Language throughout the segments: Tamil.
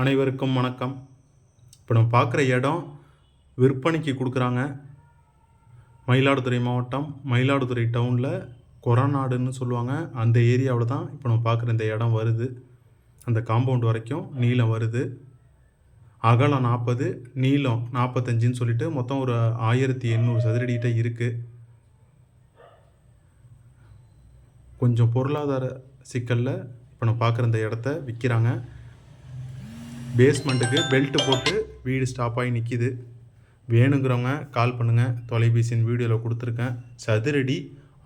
அனைவருக்கும் வணக்கம். இப்போ நம்ம பார்க்குற இடம் விற்பனைக்கு கொடுக்குறாங்க. மயிலாடுதுறை மாவட்டம் மயிலாடுதுறை டவுனில் கொரநாடுன்னு சொல்லுவாங்க. அந்த ஏரியாவில் தான் இப்போ நம்ம பார்க்குற இந்த இடம் வருது. அந்த காம்பவுண்ட் வரைக்கும் நீளம் வருது. அகலம் நாற்பது நீளம் நாற்பத்தஞ்சுன்னு சொல்லிட்டு மொத்தம் ஒரு ஆயிரத்தி எண்ணூறு சதுரடிகிட்ட இருக்குது கொஞ்சம் பொருளாதார சிக்கலில் இப்போ நம்ம பார்க்குற இந்த இடத்த விற்கிறாங்க பேஸ்மெண்ட்டுக்கு பெல்ட்டு போட்டு வீடு ஸ்டாப் ஆகி நிற்கிது வேணுங்கிறவங்க கால் பண்ணுங்கள் தொலைபேசியின் வீடியோவில் கொடுத்துருக்கேன். சதுரடி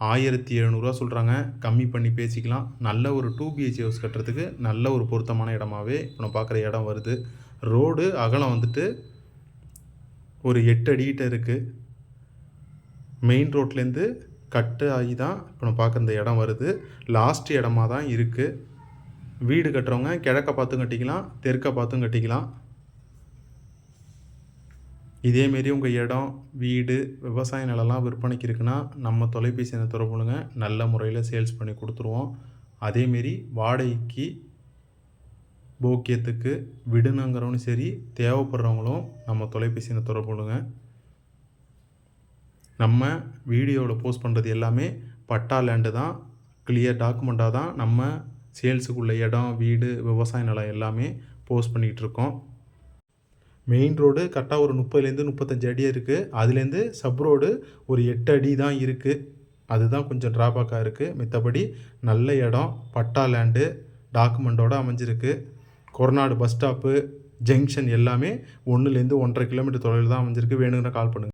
ஆயிரத்தி எழுநூறுவா சொல்கிறாங்க கம்மி பண்ணி பேசிக்கலாம். நல்ல ஒரு டூ பிஹெச் ஹவுஸ் கட்டுறதுக்கு நல்ல ஒரு பொருத்தமான இடமாவே இப்போ நம்ம பார்க்குற இடம் வருது. ரோடு அகலம் வந்துட்டு ஒரு எட்டு அடிக்கிட்ட இருக்குது மெயின் ரோட்லேருந்து கட்டு ஆகி தான் இப்போ நம்ம பார்க்குற இந்த இடம் வருது. லாஸ்ட் இடமா தான் இருக்குது வீடு கட்டுறவங்க கிழக்க பார்த்தும் கட்டிக்கலாம் தெற்க பார்த்தும் கட்டிக்கலாம். இதேமாரி உங்கள் இடம் வீடு விவசாய நிலம்லாம் விற்பனைக்கு இருக்குன்னா நம்ம தொலைபேசி எண்ணை தொடர்புங்க நல்ல முறையில் சேல்ஸ் பண்ணி கொடுத்துருவோம். அதேமாரி வாடகைக்கு போக்கியத்துக்கு விடுணுங்கிறவனும் சரி தேவைப்படுறவங்களும் நம்ம தொலைபேசி எண்ணை தொடர்புங்க நம்ம வீடியோவில் போஸ்ட் பண்ணுறது எல்லாமே பட்டா லேண்டு தான் கிளியர் டாக்குமெண்ட்டாக தான் நம்ம சேல்ஸுக்குள்ள இடம் வீடு விவசாய நிலம் எல்லாமே போஸ்ட் பண்ணிகிட்டு இருக்கோம். மெயின் ரோடு கரெக்டாக ஒரு முப்பதுலேருந்து முப்பத்தஞ்சு அடி இருக்குது அதுலேருந்து சப் ரோடு ஒரு எட்டு அடி தான் இருக்குது அதுதான் கொஞ்சம் ட்ராபேக்காக இருக்குது மித்தபடி நல்ல இடம் பட்டா லேண்டு டாக்குமெண்ட்டோடு அமைஞ்சிருக்கு. கொரநாடு பஸ் ஸ்டாப்பு ஜங்ஷன் எல்லாமே ஒன்றுலேருந்து ஒன்றரை கிலோமீட்டர் தொலைவில் தான் அமைஞ்சிருக்கு. வேணுங்கிற கால் பண்ணுங்கள்